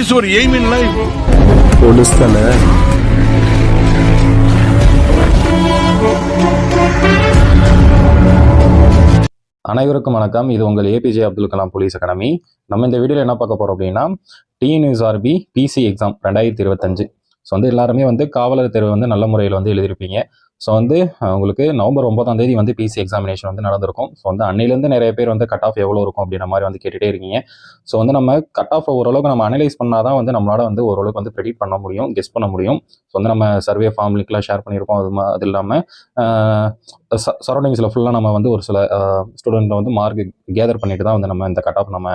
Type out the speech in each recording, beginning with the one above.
is your aim in life? Police தானே? அனைவருக்கும் வணக்கம். இது உங்கள் APJ Abdul Kalam police academy. நம்ம இந்த வீடியோவில் என்ன பார்க்க போகிறோம் அப்படின்னா டிஎன்யூஎஸ்ஆர்பி பிசி எக்ஸாம் ரெண்டாயிரத்தி இருபத்தஞ்சு. ஸோ வந்து எல்லாருமே வந்து காவலர் தேர்வு வந்து நல்ல முறையில் வந்து எழுதியிருப்பீங்க. ஸோ வந்து உங்களுக்கு நவம்பர் ஒன்பதாம் தேதி வந்து பிசி எக்ஸாமினேஷன் வந்து நடந்திருக்கும். ஸோ வந்து அன்னையிலேருந்து நிறைய பேர் வந்து கட் ஆஃப் எவ்வளோ இருக்கும் அப்படின்ற மாதிரி வந்து கேட்டுகிட்டே இருக்கீங்க. ஸோ வந்து நம்ம கட் ஆஃப் ஓரளவுக்கு நம்ம அனலைஸ் பண்ணால் தான் வந்து நம்மளால் வந்து ஓரளவுக்கு வந்து ப்ரெடிக்ட் பண்ண முடியும் கெஸ் பண்ண முடியும். ஸோ வந்து நம்ம சர்வே ஃபார்ம் லிங்க்லாம் ஷேர் பண்ணியிருக்கோம். அது மா- அது இல்லாமல் சரௌண்டிங்ஸில் ஃபுல்லாக நம்ம வந்து ஒரு சில ஸ்டூடெண்ட்டை வந்து மார்க் கேதர் பண்ணிட்டு தான் வந்து நம்ம இந்த கட் ஆஃப் நம்ம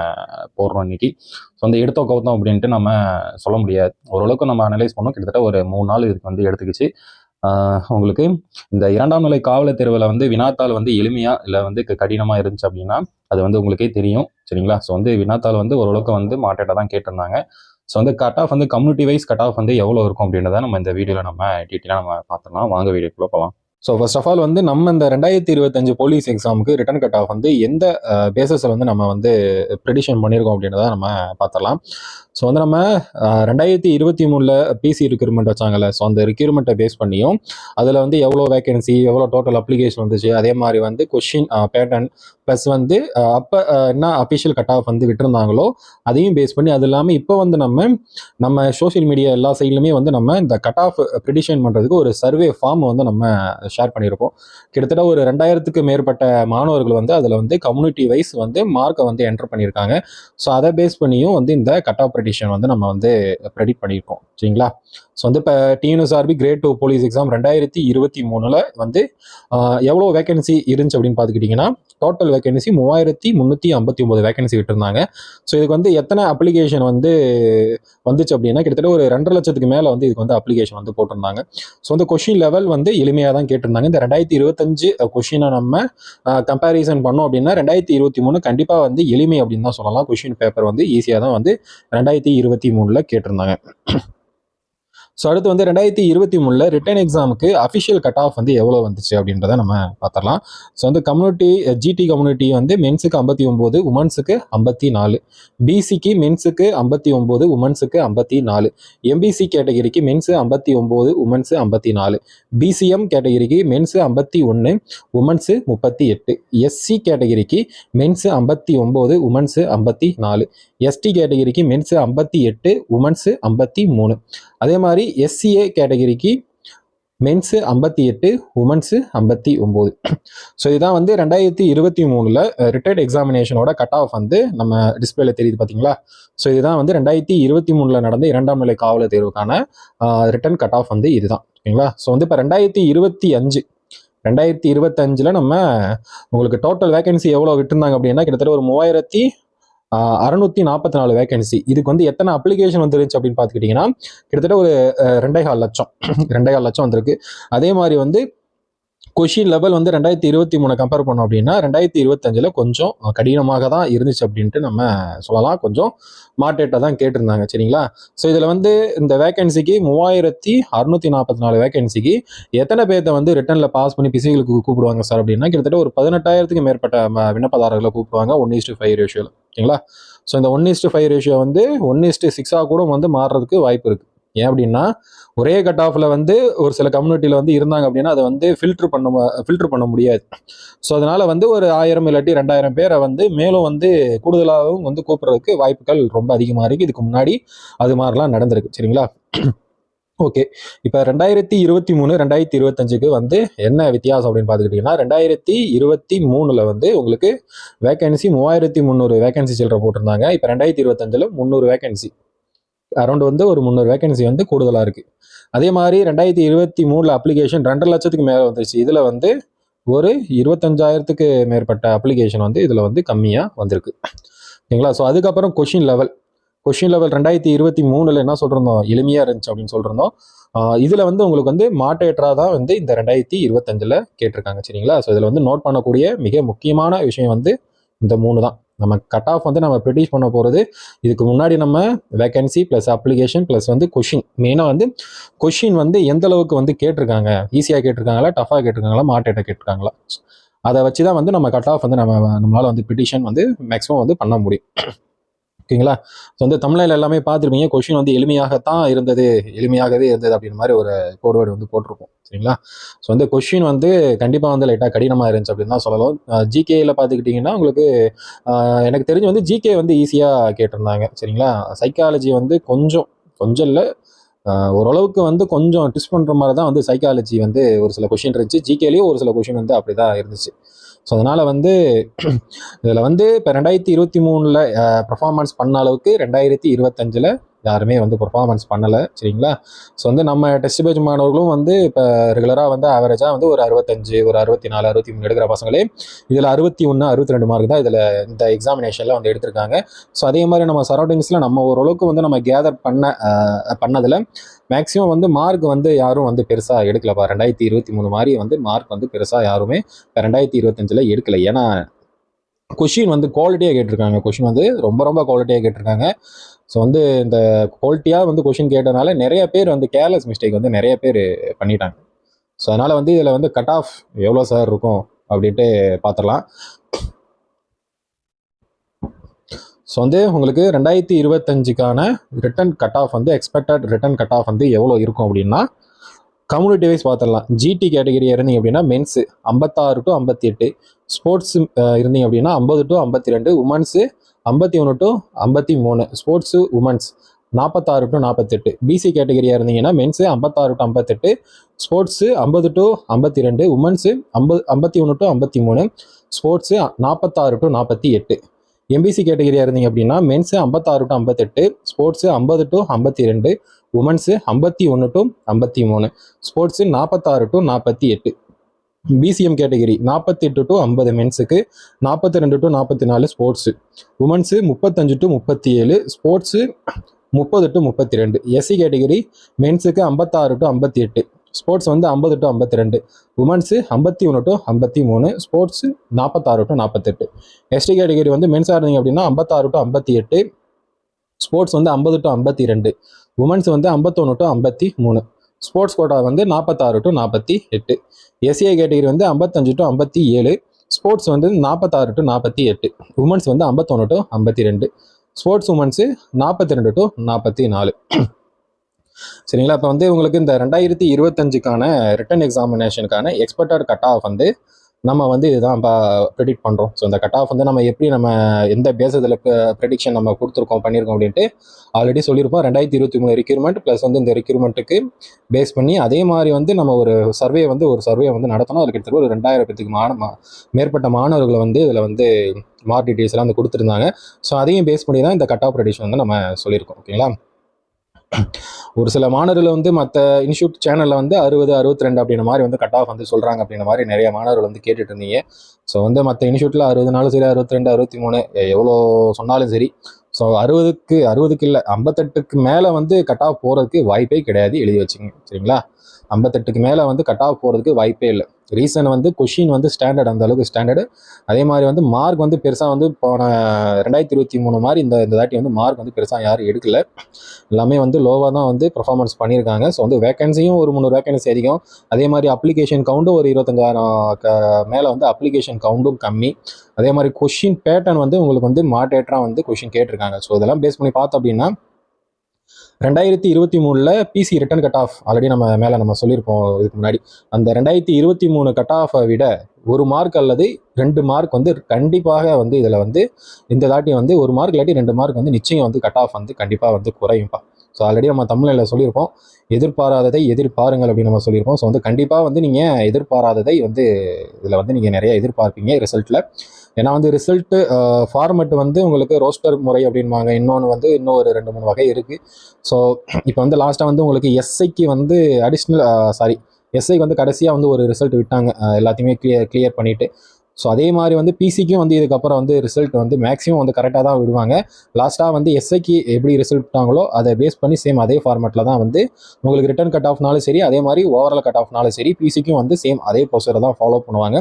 போடுறோம் இன்னைக்கு. ஸோ வந்து எடுத்தோம் கவுத்தோம் அப்படின்ட்டு நம்ம சொல்ல முடியாது. ஓரளவுக்கு நம்ம அனலைஸ் பண்ணோம். கிட்டத்தட்ட ஒரு மூணு நாள் இதுக்கு வந்து எடுத்துக்கிச்சு. உங்களுக்கு இந்த இரண்டாம் நிலை காவலர் தேர்வில் வந்து வினாத்தாள் வந்து எளிமையாக இல்லை வந்து கடினமாக கடினமா இருந்துச்சு அப்படின்னா அது வந்து உங்களுக்கே தெரியும் சரிங்களா? ஸோ வந்து வினாத்தாள் வந்து ஓரளவுக்கு வந்து மாட்டேட்டாக தான் கேட்டிருந்தாங்க. ஸோ வந்து கட் ஆஃப் வந்து கம்யூனிட்டி வைஸ் கட் ஆஃப் வந்து எவ்வளோ இருக்கும் அப்படின்றத நம்ம இந்த வீடியோவில் நம்ம டீட்டெயிலாக நம்ம பார்த்துலாம் வாங்க வீடியோக்குள்ளே போகலாம் ஸோ ஃபர்ஸ்ட் ஆஃப் ஆல் வந்து நம்ம இந்த ரெண்டாயிரத்தி இருபத்தஞ்சு போலீஸ் எக்ஸாமுக்கு ரிட்டர்ன் கட் ஆஃப் வந்து எந்த பேசஸில் வந்து நம்ம வந்து ப்ரெடிஷன் பண்ணியிருக்கோம் அப்படின்றத நம்ம பார்த்துடலாம். ஸோ வந்து நம்ம ரெண்டாயிரத்தி இருபத்தி மூணில் பிசி ரிக்யூர்மெண்ட் வச்சாங்கல்ல. ஸோ அந்த ரிக்யூர்மெண்ட்டை பேஸ் பண்ணியும் அதில் வந்து எவ்வளோ வேகன்சி எவ்வளோ டோட்டல் அப்ளிகேஷன் வந்துச்சு அதே மாதிரி வந்து கொஷின் பேட்டர்ன் ப்ளஸ் வந்து அப்போ என்ன அஃபிஷியல் கட் ஆஃப் வந்து விட்டுருந்தாங்களோ அதையும் பேஸ் பண்ணி அது இல்லாமல் இப்போ வந்து நம்ம நம்ம சோஷியல் மீடியா எல்லா சைட்லையுமே வந்து நம்ம இந்த கட் ஆஃப் ப்ரிடிஷன் பண்ணுறதுக்கு ஒரு சர்வே ஃபார்ம் வந்து நம்ம ஷேர் பண்ணியிருப்போம். கிட்டத்தட்ட ஒரு ரெண்டாயிரத்துக்கு மேற்பட்ட மாணவர்கள் வந்து அதில் வந்து கம்யூனிட்டி வைஸ் வந்து மார்க்கை வந்து என்டர் பண்ணியிருக்காங்க. ஸோ அதை பேஸ் பண்ணியும் வந்து இந்த கட் ஆஃப் ப்ரெடிஷன் வந்து நம்ம வந்து ப்ரெடிக்ட் பண்ணியிருக்கோம். சரிங்களா? ஸோ வந்து இப்போ TNSRB grade two police exam ரெண்டாயிரத்தி இருபத்தி மூணில் வந்து எவ்வளோ வேகன்சி இருந்துச்சு அப்படின்னு பார்த்துக்கிட்டிங்கன்னா டோட்டல் வேகன்சி மூவாயிரத்தி முந்நூற்றி ஐம்பத்தி ஒம்பது வேகன்சி விட்டுருந்தாங்க. ஸோ இதுக்கு வந்து எத்தனை அப்ளிகேஷன் வந்து வந்துச்சு அப்படின்னா கிட்டத்தட்ட ஒரு ரெண்டரை லட்சத்துக்கு மேலே வந்து இதுக்கு வந்து அப்ளிகேஷன் வந்து போட்டிருந்தாங்க. ஸோ வந்து கொஷின் லெவல் வந்து எளிமையாக தான் கேட்டிருந்தாங்க. இந்த ரெண்டாயிரத்தி இருபத்தஞ்சு கொஷினை நம்ம கம்பேரிசன் பண்ணோம் அப்படின்னா ரெண்டாயிரத்தி இருபத்தி மூணு கண்டிப்பாக வந்து எளிமை அப்படின்னு தான் சொல்லலாம். கொஷின் பேப்பர் வந்து ஈஸியாக தான் வந்து ரெண்டாயிரத்தி இருபத்தி மூணில் கேட்டிருந்தாங்க. ஸோ அடுத்து வந்து ரெண்டாயிரத்தி இருபத்தி மூணில் ரிட்டன் எக்ஸாமுக்கு அஃபிஷியல் கட் ஆஃப் வந்து எவ்வளோ வந்துச்சு அப்படின்றத நம்ம பார்த்துடலாம். ஸோ வந்து கம்யூனிட்டி ஜிடி கம்யூனிட்டி வந்து மென்ஸுக்கு ஐம்பத்தி ஒம்பது உமன்ஸுக்கு ஐம்பத்தி நாலு பிசிக்கு மென்ஸுக்கு ஐம்பத்தி ஒம்பது உமன்ஸுக்கு ஐம்பத்தி நாலு எம்பிசி கேட்டகிரிக்கு மென்ஸு ஐம்பத்தி ஒம்பது உமன்ஸு ஐம்பத்தி நாலு பிசிஎம் கேட்டகிரிக்கு மென்ஸு ஐம்பத்தி ஒன்று உமன்ஸு முப்பத்தி எட்டு எஸ்சி கேட்டகிரிக்கு மென்ஸு ஐம்பத்தி ஒம்பது உமன்ஸு ஐம்பத்தி நாலு எஸ்டி கேட்டகிரிக்கு மென்ஸு ஐம்பத்தி எட்டு உமன்ஸு ஐம்பத்தி மூணு. அதே மாதிரி எஸ்சிஏ கேட்டகிரிக்கு மென்ஸு ஐம்பத்தி எட்டு உமன்ஸு ஐம்பத்தி ஒம்பது. ஸோ இதுதான் வந்து ரெண்டாயிரத்தி இருபத்தி மூணில் ரிட்டையர்ட் எக்ஸாமினேஷனோட கட் ஆஃப் வந்து நம்ம டிஸ்பிளேல தெரியுது பார்த்தீங்களா ஸோ இதுதான் வந்து ரெண்டாயிரத்தி இருபத்தி மூணில் நடந்த இரண்டாம் நிலை காவலர் தேர்வுக்கான ரிட்டர்ன் கட் ஆஃப் வந்து இதுதான். ஓகேங்களா? ஸோ வந்து இப்போ ரெண்டாயிரத்தி இருபத்தி அஞ்சு ரெண்டாயிரத்தி இருபத்தஞ்சில் நம்ம உங்களுக்கு டோட்டல் வேகன்சி எவ்வளோ விட்டுருந்தாங்க அப்படின்னா கிட்டத்தட்ட ஒரு மூவாயிரத்தி அறுநூத்தி நாற்பத்தி நாலு வேகன்சி இதுக்கு வந்து எத்தனை அப்ளிகேஷன் வந்துருச்சு அப்படின்னு பார்த்துக்கிட்டிங்கன்னா கிட்டத்தட்ட ஒரு ரெண்டே கால் லட்சம். ரெண்டே கால் லட்சம் வந்திருக்கு. அதே மாதிரி வந்து கொஷின் லெவல் வந்து ரெண்டாயிரத்தி இருபத்தி மூணு கம்பேர் பண்ணோம் அப்படின்னா ரெண்டாயிரத்தி இருபத்தஞ்சில் கொஞ்சம் கடினமாக தான் இருந்துச்சு அப்படின்ட்டு நம்ம சொல்லலாம். கொஞ்சம் மார்க்கெட்டை தான் கேட்டிருந்தாங்க சரிங்களா? ஸோ இதில் வந்து இந்த வேகன்சிக்கு மூவாயிரத்தி அறுநூத்தி நாற்பத்தி நாலு வேகன்சிக்கு எத்தனை பேர்த்த வந்து ரிட்டனில் பாஸ் பண்ணி பிசிகளுக்கு கூப்பிடுவாங்க சார் அப்படின்னா கிட்டத்தட்ட ஒரு பதினெட்டாயிரத்துக்கு மேற்பட்ட விண்ணப்பதாரர்களை கூப்பிடுவாங்க ஒன் இஸ்டு ஃபைவ் ரேஷியோவில் ஓகேங்களா? ஸோ இந்த one is to five ratio வந்து ஒன் இஸ்டு சிக்ஸாக கூட வந்து மாறுறதுக்கு வாய்ப்பு இருக்குது ஏன் அப்படின்னா ஒரே கட் ஆஃபில் வந்து ஒரு சில கம்யூனிட்டியில் வந்து இருந்தாங்க அப்படின்னா அதை வந்து ஃபில்டர் பண்ண ஃபில்டர் பண்ண முடியாது. ஸோ அதனால் வந்து ஒரு ஆயிரம் இல்லாட்டி ரெண்டாயிரம் பேரை வந்து மேலும் வந்து கூடுதலாகவும் வந்து கூப்பிட்றதுக்கு வாய்ப்புகள் ரொம்ப அதிகமாக இருக்குது இதுக்கு முன்னாடி அது மாதிரிலாம் நடந்திருக்கு. சரிங்களா? ஓகே இப்போ ரெண்டாயிரத்தி இருபத்தி மூணு ரெண்டாயிரத்தி இருபத்தஞ்சுக்கு வந்து என்ன வித்தியாசம் அப்படின்னு பார்த்துக்கிட்டிங்கன்னா ரெண்டாயிரத்தி இருபத்தி மூணில் வந்து உங்களுக்கு வேகன்சி மூவாயிரத்தி முந்நூறு வேகன்சி சில்லற போட்டிருந்தாங்க. இப்போ ரெண்டாயிரத்தி இருபத்தஞ்சில் முந்நூறு வேகன்சி அரௌண்ட் வந்து ஒரு முந்நூறு வேகன்சி வந்து கூடுதலாக இருக்குது அதே மாதிரி ரெண்டாயிரத்தி இருபத்தி மூணில் அப்ளிகேஷன் ரெண்டரை லட்சத்துக்கு மேலே வந்துருச்சு. இதில் வந்து ஒரு இருபத்தஞ்சாயிரத்துக்கு மேற்பட்ட அப்ளிகேஷன் வந்து இதில் வந்து கம்மியாக வந்திருக்கு. ஓகேங்களா ஸோ அதுக்கப்புறம் கொஷின் லெவல் கொஷின் லெவல் ரெண்டாயிரத்தி இருபத்தி மூணில் என்ன சொல்கிறோம் எளிமையாக இருந்துச்சு அப்படின்னு சொல்லிருந்தோம் இதில் இதுல வந்து உங்களுக்கு வந்து மாட்டேற்றா தான் வந்து இந்த ரெண்டாயிரத்தி இருபத்தஞ்சில் கேட்டிருக்காங்க சரிங்களா? ஸோ இதில் வந்து நோட் பண்ணக்கூடிய மிக முக்கியமான விஷயம் வந்து இந்த மூணு தான். நம்ம கட் ஆஃப் வந்து நம்ம ப்ரிடியூஸ் பண்ண போகிறது இதுக்கு முன்னாடி நம்ம வேகன்சி ப்ளஸ் அப்ளிகேஷன் ப்ளஸ் வந்து கொஷின் மெயினாக வந்து கொஷின் வந்து எந்த அளவுக்கு வந்து கேட்டிருக்காங்க? ஈஸியாக கேட்டிருக்காங்களா? டஃபாக கேட்டிருக்காங்களா? மாட்டேட்டை கேட்டிருக்காங்களா? அதை வச்சு தான் வந்து நம்ம கட் ஆஃப் வந்து நம்ம நம்மளால் வந்து பிட்டிஷன் வந்து மேக்ஸிமம் வந்து பண்ண முடியும். ஓகேங்களா? ஸோ வந்து தமிழில் எல்லாமே பார்த்துருப்பீங்க. கொஷின் வந்து எளிமையாகத்தான் இருந்தது. எளிமையாகவே இருந்தது அப்படின்ற மாதிரி ஒரு கோட்வேர்டு வந்து போட்டிருக்கும். சரிங்களா? ஸோ வந்து கொஷின் வந்து கண்டிப்பாக வந்து லைட்டாக கடினமாக இருந்துச்சு அப்படின்னு தான் சொல்லலாம் ஜிகேயில் பார்த்துக்கிட்டிங்கன்னா உங்களுக்கு எனக்கு தெரிஞ்சு வந்து ஜிகே வந்து ஈஸியாக கேட்டிருந்தாங்க. சரிங்களா? சைக்காலஜி வந்து கொஞ்சம் கொஞ்சம் இல்லை. ஓரளவுக்கு வந்து கொஞ்சம் டிஸ்ட் பண்ணுற மாதிரி தான் வந்து சைக்காலஜி வந்து ஒரு சில கொஷின் இருந்துச்சு. ஜிகேலேயும் ஒரு சில கொஷின் வந்து அப்படி தான் இருந்துச்சு. ஸோ அதனால் வந்து இதில் வந்து இப்போ ரெண்டாயிரத்தி இருபத்தி மூணில் பர்ஃபார்மன்ஸ் பண்ண அளவுக்கு ரெண்டாயிரத்தி இருபத்தஞ்சில் யாருமே வந்து பர்ஃபார்மன்ஸ் பண்ணலை சரிங்களா? ஸோ வந்து நம்ம டெஸ்ட் பேஜ் மாணவர்களும் வந்து இப்போ ரெகுலராக வந்து ஆவரேஜாக வந்து ஒரு அறுபத்தஞ்சு ஒரு அறுபத்தி நாலு அறுபத்தி மூணு எடுக்கிற பசங்களே இதில் அறுபத்தி ஒன்று அறுபத்தி ரெண்டு மார்க் தான் இதில் இந்த எக்ஸாமினேஷனில் வந்து எடுத்திருக்காங்க. ஸோ அதே மாதிரி நம்ம சரௌண்டிங்ஸில் நம்ம ஓரளவுக்கு வந்து நம்ம கேதர் பண்ண பண்ணதில் மேக்ஸிமம் வந்து மார்க் வந்து யாரும் வந்து பெருசாக எடுக்கலப்பா ரெண்டாயிரத்தி இருபத்தி மூணு மாதிரி வந்து மார்க் வந்து பெருசாக யாருமே இப்போ ரெண்டாயிரத்தி இருபத்தஞ்சில் எடுக்கல. ஏன்னா கொஷின் வந்து குவாலிட்டியாக கேட்டிருக்காங்க. கொஷின் வந்து ரொம்ப ரொம்ப குவாலிட்டியாக கேட்டிருக்காங்க. ஸோ வந்து இந்த குவாலிட்டியாக வந்து கொஷின் கேட்டனால நிறைய பேர் வந்து கேர்லெஸ் மிஸ்டேக் வந்து நிறைய பேர் பண்ணிட்டாங்க. ஸோ அதனால் வந்து இதில் வந்து கட் ஆஃப் எவ்வளோ சார் இருக்கும் அப்படின்ட்டு பார்த்துடலாம் ஸோ வந்து உங்களுக்கு ரெண்டாயிரத்தி இருபத்தஞ்சுக்கான ரிட்டன் கட் ஆஃப் வந்து எக்ஸ்பெக்டட் ரிட்டன் கட் ஆஃப் வந்து எவ்வளோ இருக்கும் அப்படின்னா கம்யூனிட்டி வைஸ் பார்த்துடலாம் ஜிடி கேட்டகரி இருந்தீங்க அப்படின்னா மென்ஸு ஐம்பத்தாறு டு ஐம்பத்தி எட்டு ஸ்போர்ட்ஸ் இருந்தீங்க அப்படின்னா ஐம்பது டு ஐம்பத்தி ரெண்டு உமன்ஸு ஐம்பத்தி ஒன்று டு ஐம்பத்தி மூணு ஸ்போர்ட்ஸு உமன்ஸ் நாற்பத்தாறு டு நாற்பத்தெட்டு பிசி கேட்டகரியாக இருந்தீங்கன்னா மென்ஸு ஐம்பத்தாறு டு ஐம்பத்தெட்டு ஸ்போர்ட்ஸு ஐம்பது டு ஐம்பத்தி ரெண்டு உமன்ஸு ஐம்பது ஐம்பத்தி ஒன்று டு ஐம்பத்தி மூணு ஸ்போர்ட்ஸு நாற்பத்தாறு டு நாற்பத்தி எட்டு. எம்பிசி கேட்டகரியாக இருந்தீங்க அப்படின்னா மென்ஸு ஐம்பத்தாறு டு ஐம்பத்தெட்டு ஸ்போர்ட்ஸு ஐம்பது டு ஐம்பத்தி ரெண்டு உமன்ஸு ஐம்பத்தி ஒன்று டு ஐம்பத்தி மூணு ஸ்போர்ட்ஸு நாற்பத்தாறு டு நாற்பத்தி எட்டு. பிசிஎம் கேட்டகரி நாற்பத்தி எட்டு டு ஐம்பது மென்ஸுக்கு நாற்பத்தி ரெண்டு டு நாற்பத்தி நாலு ஸ்போர்ட்ஸு உமன்ஸு முப்பத்தஞ்சு டு முப்பத்தி ஏழு ஸ்போர்ட்ஸு முப்பது டு முப்பத்தி ரெண்டு எஸ்சி கேட்டகரி மென்ஸுக்கு ஐம்பத்தாறு டு ஐம்பத்தி எட்டு ஸ்போர்ட்ஸ் வந்து ஐம்பது டு ஐம்பத்தி ரெண்டு உமன்ஸு ஐம்பத்தி ஒன்று டு ஐம்பத்தி மூணு ஸ்போர்ட்ஸு நாற்பத்தாறு டு நாற்பத்தெட்டு எஸ்டி கேட்டகரி வந்து மென்ஸாக இருந்தீங்க அப்படின்னா ஐம்பத்தாறு டு ஐம்பத்தி எட்டு ஸ்போர்ட்ஸ் வந்து ஐம்பது டு ஐம்பத்தி ரெண்டு உமன்ஸ் வந்து ஐம்பத்தொன்று டு ஐம்பத்தி மூணு. ஸ்போர்ட்ஸ் கோட்டா வந்து நாற்பத்தாறு டு நாற்பத்தி எட்டு. எஸ்சிஐ கேட்டகரி வந்து ஐம்பத்தஞ்சு டு ஐம்பத்தி ஏழு. ஸ்போர்ட்ஸ் வந்து நாற்பத்தாறு டு நாற்பத்தி எட்டு. உமன்ஸ் வந்து ஐம்பத்தொன்று டு ஐம்பத்தி ரெண்டு. ஸ்போர்ட்ஸ் உமன்ஸு நாற்பத்தி ரெண்டு டு நாற்பத்தி நாலு. சரிங்களா? இப்போ வந்து உங்களுக்கு இந்த ரெண்டாயிரத்தி இருபத்தஞ்சுக்கான ரிட்டன் எக்ஸாமினேஷனுக்கான எக்ஸ்பெக்டட் கட் ஆஃப் வந்து நம்ம வந்து இதுதான் ப்ரெடிக்ட் பண்ணுறோம் ஸோ இந்த கட் ஆஃப் வந்து நம்ம எப்படி நம்ம எந்த பேசத்தில் ப்ரெடிக்ஷன் நம்ம கொடுத்துருக்கோம் பண்ணியிருக்கோம் அப்படின்ட்டு ஆல்ரெடி சொல்லியிருப்போம். ரெண்டாயிரத்தி இருபத்தி மூணு ரெக்யூர்மெண்ட் ப்ளஸ் வந்து இந்த ரெக்யூர்மெண்ட்டுக்கு பேஸ் பண்ணி அதே மாதிரி வந்து நம்ம ஒரு சர்வே வந்து ஒரு சர்வே வந்து நடத்தணும். அதுக்கு கிட்டத்தட்ட ஒரு ரெண்டாயிரம் பேத்துக்கு மாண மா- மேற்பட்ட மாணவர்களை வந்து இதில் வந்து மார்க் டீட்டெயில்ஸ்லாம் வந்து கொடுத்துருந்தாங்க. ஸோ அதையும் பேஸ் பண்ணி தான் இந்த கட் ஆஃப் ப்ரெடிக்ஷன் வந்து நம்ம சொல்லியிருக்கோம். ஓகேங்களா? ஒரு சில மாணவர்கள் வந்து மற்ற இன்ஸ்டியூட் சேனலில் வந்து அறுபது அறுபத்தி ரெண்டு அப்படின்ற மாதிரி வந்து கட் ஆஃப் வந்து சொல்கிறாங்க அப்படின்ற மாதிரி நிறைய மாணவர்கள் வந்து கேட்டுட்டு இருந்தீங்க. ஸோ வந்து மற்ற இன்ஸ்டியூட்டில் அறுபது நாளும் சரி அறுபத்தி ரெண்டு அறுபத்தி மூணு எவ்வளோ சொன்னாலும் சரி. ஸோ அறுபதுக்கு அறுபதுக்கு இல்லை ஐம்பத்தெட்டுக்கு மேலே வந்து கட் ஆஃப் போகிறதுக்கு வாய்ப்பே கிடையாது எழுதி வச்சுங்க சரிங்களா? ஐம்பத்தெட்டுக்கு மேலே வந்து கட் ஆஃப் போகிறதுக்கு வாய்ப்பே இல்லை. ரீசன் வந்து கொஷின் வந்து ஸ்டாண்டர்ட் அந்த அளவுக்கு ஸ்டாண்டர்டு அதே மாதிரி வந்து மார்க் வந்து பெருசாக வந்து போன ரெண்டாயிரத்தி இருபத்தி மூணு மாதிரி இந்த இந்த தாட்டி வந்து மார்க் வந்து பெருசாக யாரும் எடுக்கல. எல்லாமே வந்து லோவாக தான் வந்து பர்ஃபார்மன்ஸ் பண்ணியிருக்காங்க ஸோ வந்து வேகன்சியும் ஒரு முந்நூறு வேகன்சி அதிகம். அதே மாதிரி அப்ளிகேஷன் கவுண்டும் ஒரு இருபத்தஞ்சாயிரம் க மேலே வந்து அப்ளிகேஷன் கவுண்டும் கம்மி. அதே மாதிரி கொஷின் பேட்டர்ன் வந்து உங்களுக்கு வந்து மாடேட்டராக வந்து கொஷின் கேட்டிருக்காங்க. ஸோ இதெல்லாம் பேஸ் பண்ணி பார்த்தோம் அப்படின்னா ரெண்டாயிரத்தி இருபத்தி மூணில் BC written cut off already நம்ம மேலே நம்ம சொல்லியிருப்போம் இதுக்கு முன்னாடி. அந்த ரெண்டாயிரத்தி இருபத்தி மூணு கட் ஆஃபை விட ஒரு மார்க் அல்லது ரெண்டு மார்க் வந்து கண்டிப்பாக வந்து இதில் வந்து இந்த தாட்டி வந்து ஒரு மார்க் இல்லாட்டி ரெண்டு மார்க் வந்து நிச்சயம் வந்து கட் ஆஃப் வந்து கண்டிப்பாக வந்து குறையும்ப்பா. ஸோ ஆல்ரெடி நம்ம தமிழில் சொல்லியிருப்போம். எதிர்பாராததை எதிர்பாருங்கள் அப்படின்னு நம்ம சொல்லியிருப்போம். ஸோ வந்து கண்டிப்பாக வந்து நீங்கள் எதிர்பாராததை வந்து இதில் வந்து நீங்கள் நிறைய எதிர்பார்ப்பீங்க ரிசல்ட்டில் ஏன்னா வந்து ரிசல்ட்டு ஃபார்மெட் வந்து உங்களுக்கு ரோஸ்டர் முறை அப்படின்பாங்க. இன்னொன்று வந்து இன்னும் ஒரு ரெண்டு மூணு வகை இருக்குது ஸோ இப்போ வந்து லாஸ்ட்டாக வந்து உங்களுக்கு எஸ்ஐக்கு வந்து அடிஷ்னல் சாரி எஸ்ஐக்கு வந்து கடைசியாக வந்து ஒரு ரிசல்ட் விட்டாங்க. எல்லாத்தையுமே கிளியர் கிளியர் பண்ணிவிட்டு ஸோ அதே மாதிரி வந்து பிசிக்கும் வந்து இதுக்கப்புறம் வந்து ரிசல்ட் வந்து மேக்ஸிமம் வந்து கரெக்டாக தான் விடுவாங்க. லாஸ்ட்டாக வந்து எஸ்ஐக்கு எப்படி ரிசல்ட் விட்டாங்களோ அதை பேஸ் பண்ணி சேம் அதே ஃபார்மேட்டில் தான் வந்து உங்களுக்கு ரிட்டர்ன் கட் ஆஃப்னாலும் சரி அதே மாதிரி ஓவரால் கட் ஆஃப்னாலும் சரி பிசிக்கும் வந்து சேம் அதே ப்ரொசரை தான் ஃபாலோ பண்ணுவாங்க.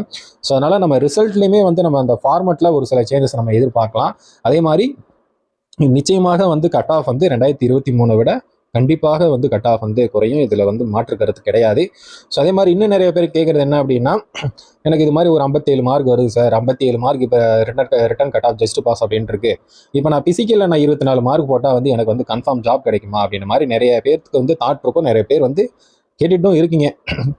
ஸோ அதனால் நம்ம ரிசல்ட்லேயுமே வந்து நம்ம அந்த ஃபார்மேட்டில் ஒரு சில சேஞ்சஸ் நம்ம எதிர்பார்க்கலாம். அதே மாதிரி நிச்சயமாக வந்து கட் ஆஃப் வந்து ரெண்டாயிரத்தி இருபத்தி மூணை விட கண்டிப்பாக வந்து கட் ஆஃப் வந்து குறையும். இதில் வந்து மாற்று கருத்து கிடையாது. ஸோ அதே மாதிரி இன்னும் நிறைய பேர் கேட்குறது என்ன அப்படின்னா எனக்கு இது மாதிரி ஒரு ஐம்பத்தேழு மார்க் வருது சார் ஐம்பத்தி ஏழு மார்க் இப்போ written written cut off just pass அப்படின்ட்டு இருக்கு. இப்போ நான் பிசிக்கலில் நான் இருபத்தி நாலு மார்க் போட்டால் வந்து எனக்கு வந்து கன்ஃபார்ம் ஜாப் கிடைக்குமா அப்படின்ற மாதிரி நிறைய பேருக்கு வந்து தாட் இருக்கும். நிறைய பேர் வந்து கேட்டுட்டும் இருக்கீங்க.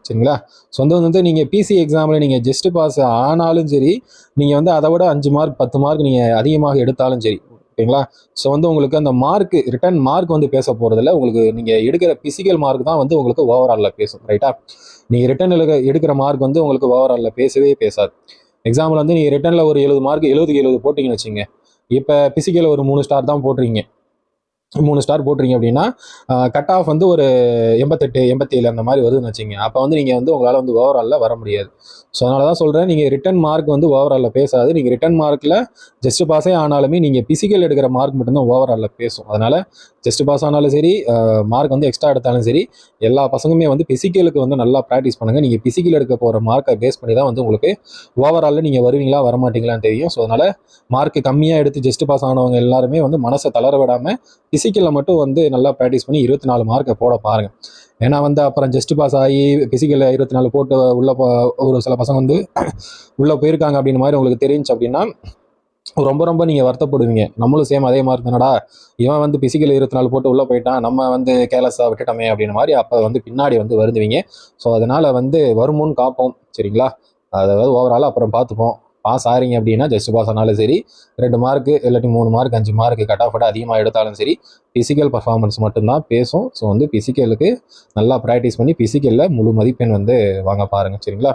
சரிங்களா? சொந்த வந்து நீங்கள் பிசி எக்ஸாமில் நீங்கள் ஜஸ்ட் பாஸ் ஆனாலும் சரி நீங்கள் வந்து அதை விட அஞ்சு மார்க் பத்து மார்க் நீங்கள் அதிகமாக எடுத்தாலும் சரி ஓகேங்களா? ஸோ வந்து உங்களுக்கு அந்த மார்க் ரிட்டர்ன் மார்க் வந்து பேச போகிறதில்ல உங்களுக்கு நீங்கள் எடுக்கிற பிசிக்கல் மார்க் தான் வந்து உங்களுக்கு ஓவராலில் பேசும் ரைட்டா நீங்கள் ரிட்டர்ன் எடுக்க எடுக்கிற மார்க் வந்து உங்களுக்கு ஓவராலில் பேசவே பேசாது. எக்ஸாம்பிள் வந்து நீங்கள் ரிட்டர்னில் ஒரு எழுபது மார்க் எழுபதுக்கு எழுபது போட்டிங்கன்னு வச்சுங்க. இப்போ பிசிக்கல் ஒரு மூணு ஸ்டார் தான் போட்டுறீங்க மூணு ஸ்டார் போட்டுறீங்க அப்படின்னா கட் ஆஃப் வந்து ஒரு எண்பத்தெட்டு எண்பத்தேழு அந்த மாதிரி வருதுன்னு வச்சுங்க அப்போ வந்து நீங்கள் வந்து உங்களால் வந்து ஓவராலில் வர முடியாது. ஸோ அதனால தான் சொல்கிறேன் நீங்கள் ரிட்டன் மார்க் வந்து ஓவராலில் பேசாது. நீங்கள் ரிட்டன் மார்க்கில் ஜஸ்ட் பாஸே ஆனாலுமே நீங்கள் பிசிக்கல் எடுக்கிற மார்க் மட்டும்தான் ஓவராலில் பேசும். அதனால் ஜஸ்ட் பாஸ் ஆனாலும் சரி மார்க் வந்து எக்ஸ்ட்ரா எடுத்தாலும் சரி எல்லா பசங்களுமே வந்து பிசிக்கலுக்கு வந்து நல்லா ப்ராக்டிஸ் பண்ணுங்கள் நீங்கள் பிசிக்கல் எடுக்க போகிற மார்க்கை பேஸ் பண்ணி தான் வந்து உங்களுக்கு ஓவராலில் நீங்கள் வருவீங்களா வரமாட்டீங்களான்னு தெரியும். ஸோ அதனால் மார்க் கம்மியாக எடுத்து ஜஸ்ட் பாஸ் ஆனவங்க எல்லாருமே வந்து மனசை தளர விடாமல் ஃபிசிக்கலில் மட்டும் வந்து நல்லா ப்ராக்டிஸ் பண்ணி இருபத்தி நாலு மார்க்கை போட பாருங்கள் ஏன்னா வந்து அப்புறம் ஜஸ்ட் பாஸ் ஆகி ஃபிசிக்கலில் இருபத்தி நாலு போட்டு உள்ள ஒரு சில பசங்க வந்து உள்ளே போயிருக்காங்க அப்படின்னு மாதிரி உங்களுக்கு தெரிஞ்சுச்சு அப்படின்னா ரொம்ப ரொம்ப நீங்கள் வருத்தப்படுவீங்க. நம்மளும் சேம் அதே மாதிரி தானடா? இவன் வந்து பிசிக்கல் இருபத்தி நாலு போட்டு உள்ளே போயிட்டான். நம்ம வந்து கேலஸாக விட்டுட்டோமே அப்படின்னு மாதிரி அப்போ வந்து பின்னாடி வந்து வருந்துவீங்க. ஸோ அதனால் வந்து வருமுன்னு காப்போம். சரிங்களா? அதாவது ஓவரால் அப்புறம் பார்த்துப்போம் பாஸ் ஆகிறீங்க அப்படின்னா ஜஸ்ட் பாஸ் ஆனாலும் சரி ரெண்டு மார்க்கு இல்லாட்டி மூணு மார்க் அஞ்சு மார்க்கு கட் ஆஃப் அதிகமாக எடுத்தாலும் சரி ஃபிசிக்கல் பர்ஃபார்மன்ஸ் மட்டும்தான் பேசும். ஸோ வந்து ஃபிசிக்கலுக்கு நல்லா ப்ராக்டிஸ் பண்ணி ஃபிசிக்கலில் முழு மதிப்பெண் வந்து வாங்க பாருங்கள் சரிங்களா?